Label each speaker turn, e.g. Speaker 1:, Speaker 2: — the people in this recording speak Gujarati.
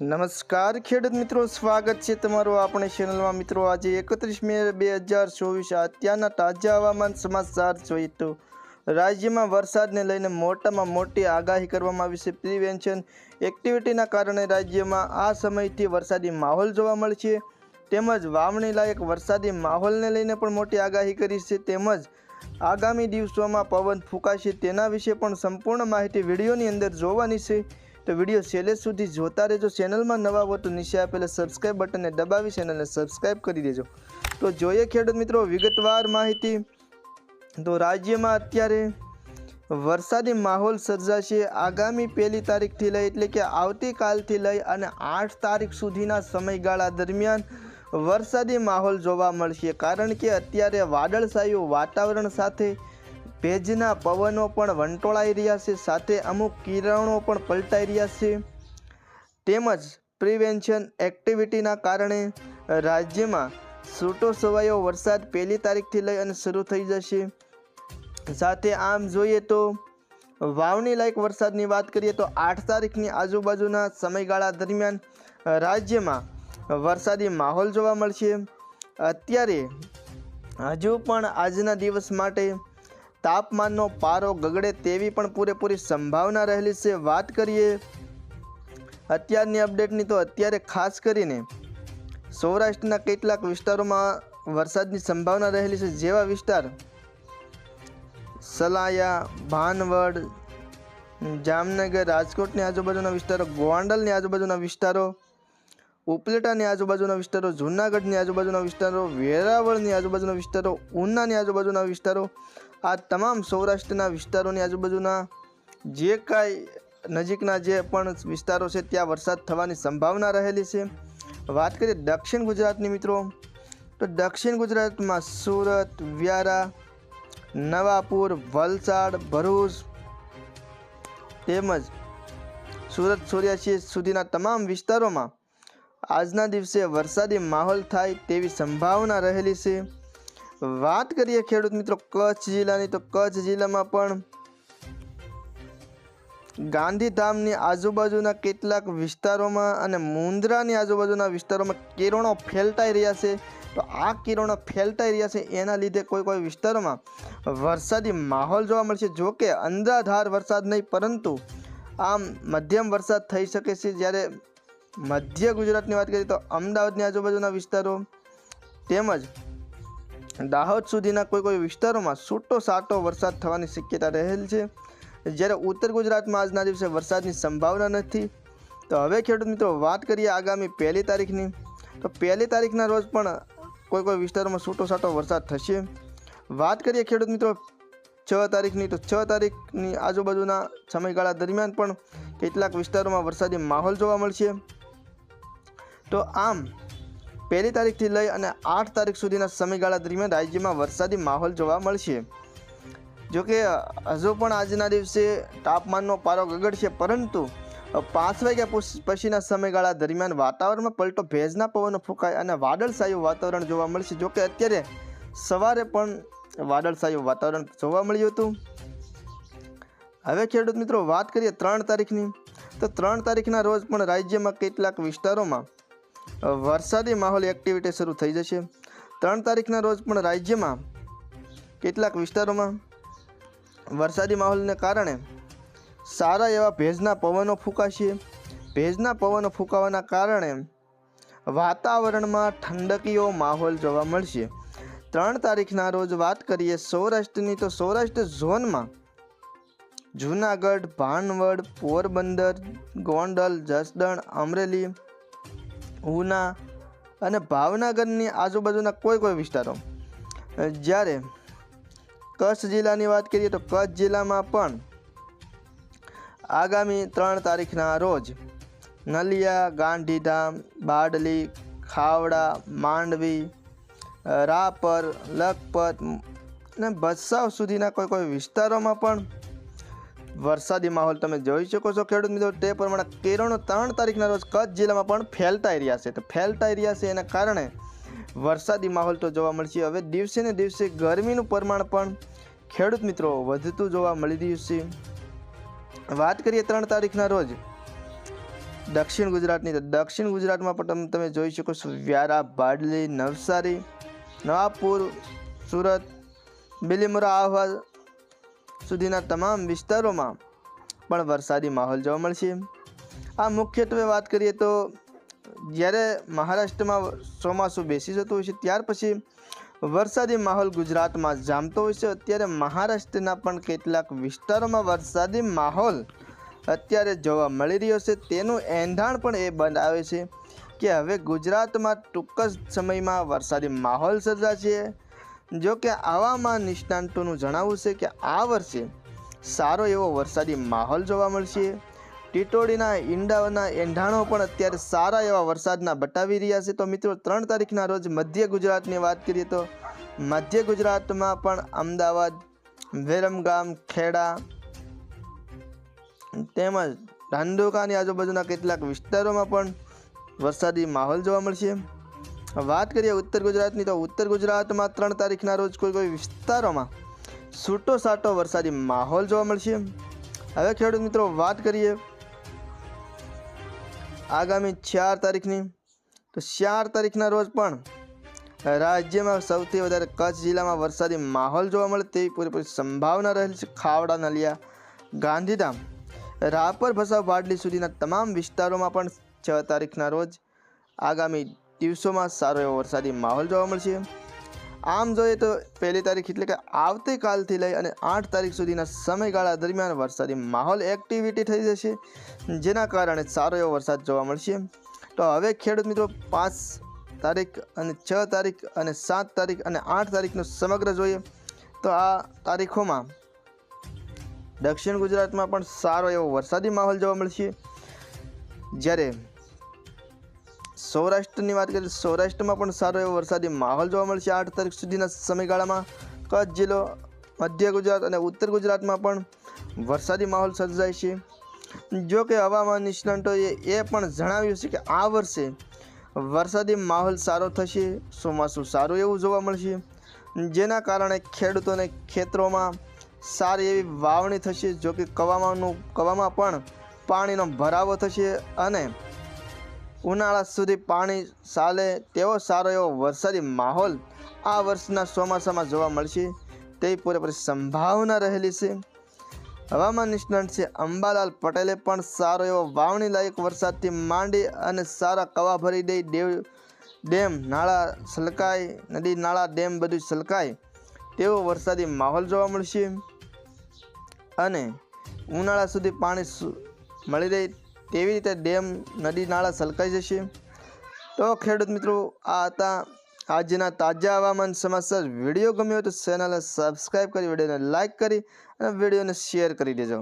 Speaker 1: નમસ્કાર, ખેડૂત મિત્રો, સ્વાગત છે તમારું આપણે ચેનલમાં મિત્રો, આજે એકત્રીસ મે બે હજાર ચોવીસ અત્યારના તાજા હવામાન સમાચાર જોઈએ તો રાજ્યમાં વરસાદને લઈને મોટામાં મોટી આગાહી કરવામાં આવી છે. પ્રિવેન્શન એક્ટિવિટીના કારણે રાજ્યમાં આ સમયથી વરસાદી માહોલ જોવા મળશે તેમજ વાવણી લાયક વરસાદી માહોલને લઈને પણ મોટી આગાહી કરી છે. તેમજ આગામી દિવસોમાં પવન ફૂંકાશે તેના વિશે પણ સંપૂર્ણ માહિતી વિડીયોની અંદર જોવાની છે. તો વીડિયો છેલ્લે સુધી જોતા રહેજો. ચેનલમાં નવા હો તો નીચે આપેલા સબસ્ક્રાઈબ બટનને દબાવી ચેનલને સબસ્ક્રાઈબ કરી દેજો. તો જોઈએ ખેડૂત મિત્રો વિગતવાર માહિતી. તો રાજ્યમાં અત્યારે વરસાદી માહોલ સર્જાશે આગામી પહેલી તારીખથી લઈ એટલે કે આવતીકાલથી લઈ અને આઠ તારીખ સુધીના સમયગાળા દરમિયાન વરસાદી માહોલ જોવા મળશે. કારણ કે અત્યારે વાદળછાયું વાતાવરણ સાથે ભેજના પવનો પણ વંટોળાઈ રહ્યા છે, સાથે અમુક કિરણો પણ પલટાઈ રહ્યા છે. તેમજ પ્રિવેન્શન એક્ટિવિટીના કારણે રાજ્યમાં છૂટો છવાયો વરસાદ પહેલી તારીખથી લઈ અને શરૂ થઈ જશે. સાથે આમ જોઈએ તો વાવણી લાયક વરસાદની વાત કરીએ તો આઠ તારીખની આજુબાજુના સમયગાળા દરમિયાન રાજ્યમાં વરસાદી માહોલ જોવા મળશે. અત્યારે હજુ પણ આજના દિવસ માટે તાપમાનનો પારો ગગડે તેવી પણ પૂરેપૂરી સંભાવના રહેલી છે. વાત કરીએ અત્યારની અપડેટની તો અત્યારે ખાસ કરીને સૌરાષ્ટ્રના કેટલાક વિસ્તારોમાં વરસાદની સંભાવના રહેલી છે. જેવા વિસ્તાર સલાયા, ભાનવડ, જામનગર, રાજકોટની આજુબાજુના વિસ્તારો, ગોંડલની આજુબાજુના વિસ્તારો, ઉપલેટાની આજુબાજુના વિસ્તારો, જૂનાગઢની આજુબાજુના વિસ્તારો, વેરાવળની આજુબાજુના વિસ્તારો, ઉનાની આજુબાજુના વિસ્તારો આ તમામ સૌરાષ્ટ્રના વિસ્તારોની આજુબાજુના જે કાંઈ નજીકના જે પણ વિસ્તારો છે, ત્યાં વરસાદ થવાની સંભાવના રહેલી છે. વાત કરીએ દક્ષિણ ગુજરાતની મિત્રો, તો દક્ષિણ ગુજરાતમાં સુરત, વ્યારા, નવાપુર, વલસાડ, ભરૂચ તેમજ સુરત ચોર્યાસી સુધીના તમામ વિસ્તારોમાં આજના દિવસે વરસાદી માહોલ થાય તેવી સંભાવના રહેલી છે. વાત કરીએ ખેડૂત મિત્રો, કચ્છ જિલ્લાની. તો કચ્છ જિલ્લામાં પણ ગાંધીધામની આજુબાજુના કેટલાક વિસ્તારોમાં અને મુંદ્રાની આજુબાજુના વિસ્તારોમાં કિરણો ફેલટાઈ રહ્યા છે. તો આ કિરણો ફેલટાઈ રહ્યા છે, એના લીધે કોઈ કોઈ વિસ્તારોમાં વરસાદી માહોલ જોવા મળશે જો કે અંધાધાર વરસાદ નહીં, પરંતુ આમ મધ્યમ વરસાદ થઈ શકે છે. જ્યારે મધ્ય ગુજરાતની વાત કરીએ તો અમદાવાદની આજુબાજુના વિસ્તારો તેમજ દાહોદ સુધીના કોઈ કોઈ વિસ્તારોમાં છૂટો સાટો વરસાદ થવાની શક્યતા રહેલ છે. જ્યારે ઉત્તર ગુજરાતમાં આજના દિવસે વરસાદની સંભાવના નથી. તો હવે ખેડૂત મિત્રો વાત કરીએ આગામી પહેલી તારીખની. તો પહેલી તારીખના રોજ પણ કોઈ કોઈ વિસ્તારોમાં છૂટો સાટો વરસાદ થશે. વાત કરીએ ખેડૂત મિત્રો છ તારીખની. તો છ તારીખની આજુબાજુના સમયગાળા દરમિયાન પણ કેટલાક વિસ્તારોમાં વરસાદી માહોલ જોવા મળશે. તો આમ પહેલી તારીખથી લઈ અને આઠ તારીખ સુધીના સમયગાળા દરમિયાન રાજ્યમાં વરસાદી માહોલ જોવા મળશે. જોકે, હજુ પણ આજના દિવસે તાપમાનનો પારો ગગડશે, પરંતુ પાંચ વાગ્યા પછીના સમયગાળા દરમિયાન વાતાવરણમાં પલટો ભેજના પવનો ફૂંકાય અને વાદળછાયું વાતાવરણ જોવા મળશે. જોકે, અત્યારે સવારે પણ વાદળછાયું વાતાવરણ જોવા મળ્યું હતું. હવે ખેડૂત મિત્રો વાત કરીએ ત્રણ તારીખની. તો ત્રણ તારીખના રોજ પણ રાજ્યમાં કેટલાક વિસ્તારોમાં વરસાદી માહોલ એક્ટિવિટી શરૂ થઈ જશે. ત્રણ તારીખના રોજ પણ રાજ્યમાં કેટલાક વિસ્તારોમાં વરસાદી માહોલને કારણે સારા એવા ભેજના પવનો ફૂંકાશે. ભેજના પવનો ફૂંકાવાના કારણે વાતાવરણમાં ઠંડકીયો માહોલ જોવા મળશે. ત્રણ તારીખના રોજ વાત કરીએ સૌરાષ્ટ્રની, તો સૌરાષ્ટ્ર ઝોનમાં જૂનાગઢ, ભાનવડ, પોરબંદર, ગોંડલ, જસદણ, અમરેલી ઉના અને ભાવનગરની આજુબાજુના કોઈ કોઈ વિસ્તારો. જ્યારે કચ્છ જિલ્લાની વાત કરીએ તો કચ્છ જિલ્લામાં પણ આગામી ત્રણ તારીખના રોજ નલિયા, ગાંધીધામ, બાડલી, ખાવડા, માંડવી રાપર, લખપત અને ભચાઉ સુધીના કોઈ કોઈ વિસ્તારોમાં પણ વરસાદી માહોલ તમે જોઈ શકો છો ખેડૂત મિત્રો. તે પ્રમાણે કિરણો ત્રણ તારીખના રોજ કચ્છ જિલ્લામાં પણ ફેલતાઈ રહ્યા છે. તો ફેલતાઈ રહ્યા છે એના કારણે વરસાદી માહોલ તો જોવા મળશે. હવે દિવસે ને દિવસે ગરમીનું પ્રમાણ પણ ખેડૂત મિત્રો વધતું જોવા મળી રહ્યું છે. વાત કરીએ ત્રણ તારીખના રોજ દક્ષિણ ગુજરાતની. તો દક્ષિણ ગુજરાતમાં પણ તમે તમે જોઈ શકો છો વ્યારા, બાડલી, નવસારી, નવાપુર, સુરત, બિલીમોરા, આહવા સુધીના તમામ વિસ્તારોમાં પણ વરસાદી માહોલ જોવા મળશે. આ મુખ્યત્વે વાત કરીએ તો જ્યારે મહારાષ્ટ્રમાં ચોમાસું બેસી જતું હોય છે, ત્યાર પછી વરસાદી માહોલ ગુજરાતમાં જામતો હોય છે. અત્યારે મહારાષ્ટ્રના પણ કેટલાક વિસ્તારોમાં વરસાદી માહોલ અત્યારે જોવા મળી રહ્યો છે. તેનું એંધાણ પણ એ બનાવે છે કે હવે ગુજરાતમાં ટૂંક જ સમયમાં વરસાદી માહોલ સર્જાશે. જો કે આવામાં નિષ્ણાંતોનું જણાવવું છે કે આ વર્ષે સારો એવો વરસાદી માહોલ જોવા મળશે. ટીટોડીના ઈંડાઓના એંધાણો પણ અત્યારે સારા એવા વરસાદના બતાવી રહ્યા છે. તો મિત્રો, ત્રણ તારીખના રોજ મધ્ય ગુજરાતની વાત કરીએ તો મધ્ય ગુજરાતમાં પણ અમદાવાદ વિરમગામ ખેડા તેમજ ધાંધોકાની આજુબાજુના કેટલાક વિસ્તારોમાં પણ વરસાદી માહોલ જોવા મળશે. વાત કરીએ ઉત્તર ગુજરાતની, તો ઉત્તર ગુજરાતમાં ત્રણ તારીખના રોજ કોઈ કોઈ વિસ્તારોમાં છૂટો સાટો વરસાદી માહોલ જોવા મળશે. હવે ખેડૂત મિત્રો વાત કરીએ આગામી ચાર તારીખની. તો ચાર તારીખના રોજ પણ રાજ્યમાં સૌથી વધારે કચ્છ જિલ્લામાં વરસાદી માહોલ જોવા મળે તેવી પૂરેપૂરી સંભાવના રહેલી છે. ખાવડા, નલિયા, ગાંધીધામ, રાપર, ભસાવ, વાડલી સુધીના તમામ વિસ્તારોમાં પણ છ તારીખના રોજ આગામી દિવસોમાં સારો એવો વરસાદી માહોલ જોવા મળશે. આમ જોઈએ તો પહેલી તારીખ એટલે કે આવતીકાલથી લઈ અને આઠ તારીખ સુધીના સમયગાળા દરમિયાન વરસાદી માહોલ એક્ટિવિટી થઈ જશે, જેના કારણે સારો એવો વરસાદ જોવા મળશે. તો હવે ખેડૂત મિત્રો, પાંચ તારીખ અને છ તારીખ અને સાત તારીખ અને આઠ તારીખનું સમગ્ર જોઈએ તો આ તારીખોમાં દક્ષિણ ગુજરાતમાં પણ સારો એવો વરસાદી માહોલ જોવા મળશે. જ્યારે સૌરાષ્ટ્રની વાત કરીએ સૌરાષ્ટ્રમાં પણ સારો એવો વરસાદી માહોલ જોવા મળશે. આઠ તારીખ સુધીના સમયગાળામાં કચ્છ જિલ્લો, મધ્ય ગુજરાત અને ઉત્તર ગુજરાતમાં પણ વરસાદી માહોલ સર્જાય છે. જો કે હવામાન નિષ્ણાંતોએ એ પણ જણાવ્યું છે કે આ વર્ષે વરસાદી માહોલ સારો થશે, ચોમાસું સારું એવું જોવા મળશે, જેના કારણે ખેડૂતોને ખેતરોમાં સારી એવી વાવણી થશે, જો કે કવામાંનું કવામાં પણ પાણીનો ભરાવો થશે અને ઉનાળા સુધી પાણી ચાલે તેવો સારો એવો વરસાદી માહોલ આ વર્ષના ચોમાસામાં જોવા મળશે. તે પૂરેપૂરી સંભાવના રહેલી છે. હવામાન નિષ્ણાંત છે. અંબાલાલ પટેલે પણ સારો એવો વાવણી લાયક વરસાદથી માંડી અને સારા કવા ભરી દઈ દેવ, ડેમ, નાળા છલકાય, નદી, નાળા, ડેમ બધું છલકાય તેવો વરસાદી માહોલ જોવા મળશે. અને ઉનાળા સુધી પાણી મળી રહે તેવી રીતે ડેમ, નદી, નાળા સલકાઈ જશે. તો ખેડૂત મિત્રો, આ હતા આજના તાજા હવામાન સમાચાર. વીડિયો ગમ્યો તો ચેનલને સબસ્ક્રાઈબ કરી, વિડીયોને લાઇક કરી અને વિડીયોને શેર કરી દેજો.